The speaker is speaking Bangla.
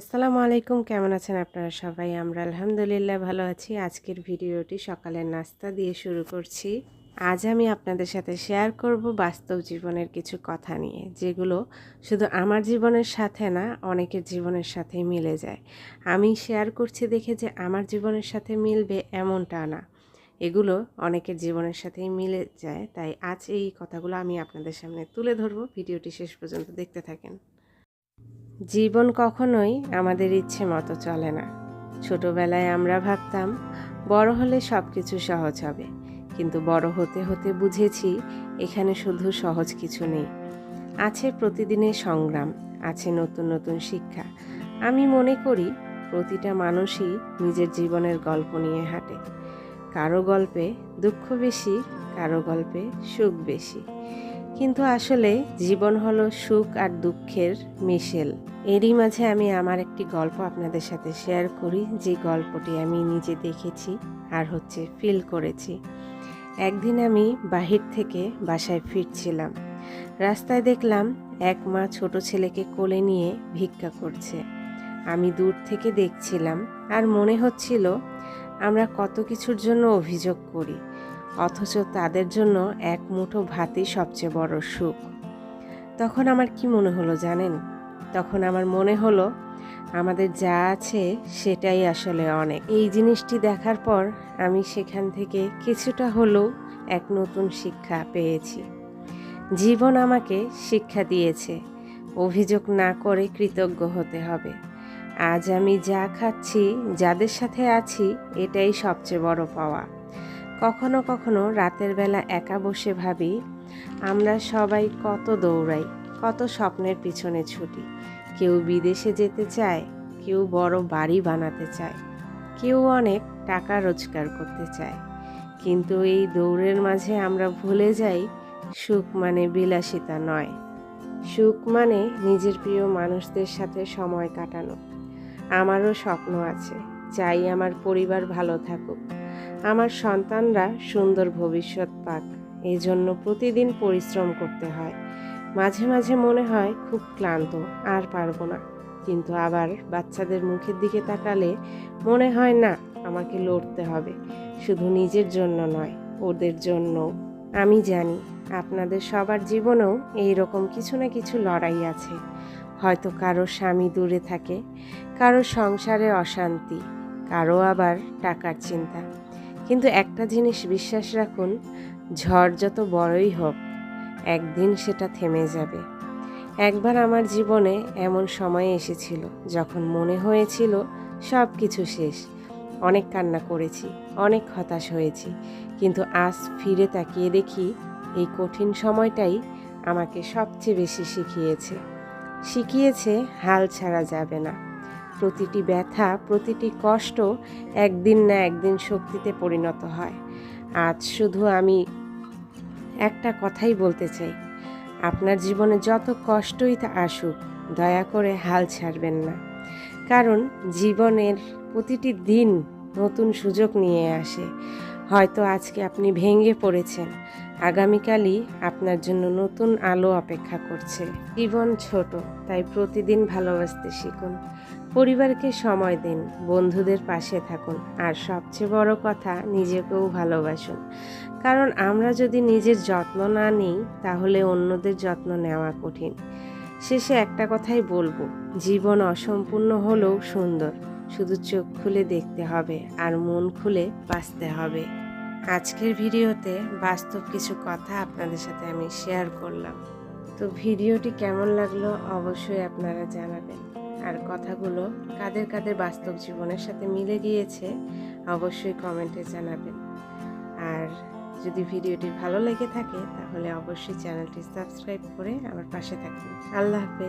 আসসালামু আলাইকুম, কেমন আছেন আপনারা সবাই? আমরা আলহামদুলিল্লাহ ভালো আছি। আজকের ভিডিওটি সকালের নাস্তা দিয়ে শুরু করছি। আজ আমি আপনাদের সাথে শেয়ার করব বাস্তব জীবনের কিছু কথা নিয়ে, যেগুলো শুধু আমার জীবনের সাথে না, অনেকের জীবনের সাথেই মিলে যায়। আমি শেয়ার করছি দেখে যে আমার জীবনের সাথে মিলবে এমনটা না। এগুলো অনেকের জীবনের সাথেই মিলে যায়, তাই আজ এই কথাগুলো আমি আপনাদের সামনে তুলে ধরবো। ভিডিওটি শেষ পর্যন্ত দেখতে থাকেন। জীবন কখনোই আমাদের ইচ্ছে মতো চলে না। ছোটবেলায় আমরা ভাবতাম, বড় হলে সব কিছু সহজ হবে। কিন্তু বড় হতে হতে বুঝেছি, এখানে শুধু সহজ কিছু নেই। আছে প্রতিদিনের সংগ্রাম, আছে নতুন নতুন শিক্ষা। আমি মনে করি, প্রতিটা মানুষই নিজের জীবনের গল্প নিয়ে হাঁটে। কারও গল্পে দুঃখ বেশি, কারও গল্পে সুখ বেশি। কিন্তু আসলে জীবন হলো সুখ আর দুঃখের মিশেল। এরই মাঝে আমি আমার একটি গল্প আপনাদের সাথে শেয়ার করি, যে গল্পটি আমি নিজে দেখেছি আর হচ্ছে ফিল করেছি। একদিন আমি বাহির থেকে বাসায় ফিরছিলাম। রাস্তায় দেখলাম এক মা ছোট ছেলেকে কোলে নিয়ে ভিক্ষা করছে। আমি দূর থেকে দেখছিলাম আর মনে হচ্ছিল, আমরা কত কিছুর জন্য অভিযোগ করি, অথচ তাদের জন্য এক মুঠো ভাতই সবচেয়ে বড় সুখ। তখন আমার কি মনে হলো জানেন? তখন আমার মনে হলো, আমাদের যা আছে সেটাই আসলে অনেক। এই জিনিসটি দেখার পর আমি সেখান থেকে কিছুটা হলেও এক নতুন শিক্ষা পেয়েছি। জীবন আমাকে শিক্ষা দিয়েছে, অভিযোগ না করে কৃতজ্ঞ হতে হবে। আজ আমি যা খাচ্ছি, যাদের সাথে আছি, এটাই সবচেয়ে বড় পাওয়া। কখনো কখনো রাতের বেলা একা বসে ভাবি, আমরা সবাই কত দৌড়াই। কত স্বপ্নের পিছনে ছুটি। কেউ বিদেশে যেতে চায়, কেউ বড় বাড়ি বানাতে চায়, কেউ অনেক টাকা রোজগার করতে চায়। কিন্তু এই দৌড়ের মাঝে আমরা ভুলে যাই, সুখ মানে বিলাসিতা নয়। সুখ মানে নিজের প্রিয় মানুষদের সাথে সময় কাটানো। আমারও স্বপ্ন আছে, চাই আমার পরিবার ভালো থাকুক। আমার সন্তানরা সুন্দর ভবিষ্যৎ পাক এই জন্য প্রতিদিন পরিশ্রম করতে হয়। মাঝে মাঝে মনে হয় খুব ক্লান্ত, আর পারব না। কিন্তু আবার বাচ্চাদের মুখের দিকে তাকালে মনে হয়, না, আমাকে লড়তে হবে। শুধু নিজের জন্য নয়, ওদের জন্য আমি জানি আপনাদের সবার জীবনেও এই রকম কিছু না কিছু লড়াই আছে। হয়তো কারও স্বামী দূরে থাকে, কারও সংসারে অশান্তি, কারও আবার টাকার চিন্তা। কিন্তু একটা জিনিস বিশ্বাস রাখুন, ঝড় যত বড়ই হোক একদিন সেটা থেমে যাবে। একবার আমার জীবনে এমন সময় এসেছিল, যখন মনে হয়েছিল সব কিছু শেষ। অনেক কান্না করেছি, অনেক হতাশ হয়েছি, কিন্তু আজ ফিরে তাকিয়ে দেখি এই কঠিন সময়টাই আমাকে সবচেয়ে বেশি শিখিয়েছে। শিখিয়েছে হাল ছাড়া যাবে না। প্রতিটি ব্যথা, প্রতিটি কষ্ট একদিন না একদিন শক্তিতে পরিণত হয়। আজ শুধু আমি একটা কথাই বলতে চাই। আপনার জীবনে যত কষ্টই তা আসুক, দয়া করে হাল ছাড়বেন না। কারণ জীবনের প্রতিটি দিন নতুন সুযোগ নিয়ে আসে। হয়তো আজকে আপনি ভেঙে পড়েছেন, আগামীকালই আপনার জন্য নতুন আলো অপেক্ষা করছে। জীবন ছোট, তাই প্রতিদিন ভালোবাসতে শিখুন। পরিবারকে সময় দিন, বন্ধুদের পাশে থাকুন, আর সবচেয়ে বড় কথা নিজেকেও ভালোবাসুন। কারণ আমরা যদি নিজের যত্ন না নিই, তাহলে অন্যদের যত্ন নেওয়া কঠিন। শেষে একটা কথাই বলব, জীবন অসম্পূর্ণ হলেও সুন্দর। শুধু চোখ খুলে দেখতে হবে, আর মন খুলে বাঁচতে হবে। আজকের ভিডিওতে বাস্তব কিছু কথা আপনাদের সাথে আমি শেয়ার করলাম। তো ভিডিওটি কেমন লাগল অবশ্যই আপনারা জানাবেন। আর কথাগুলো কাদের কাদের বাস্তব জীবনের সাথে মিলে গিয়েছে, অবশ্যই কমেন্টে জানাবেন। আর যদি ভিডিওটি ভালো লেগে থাকে, তাহলে অবশ্যই চ্যানেলটি সাবস্ক্রাইব করে আমার পাশে থাকবেন। আল্লাহ হাফেজ।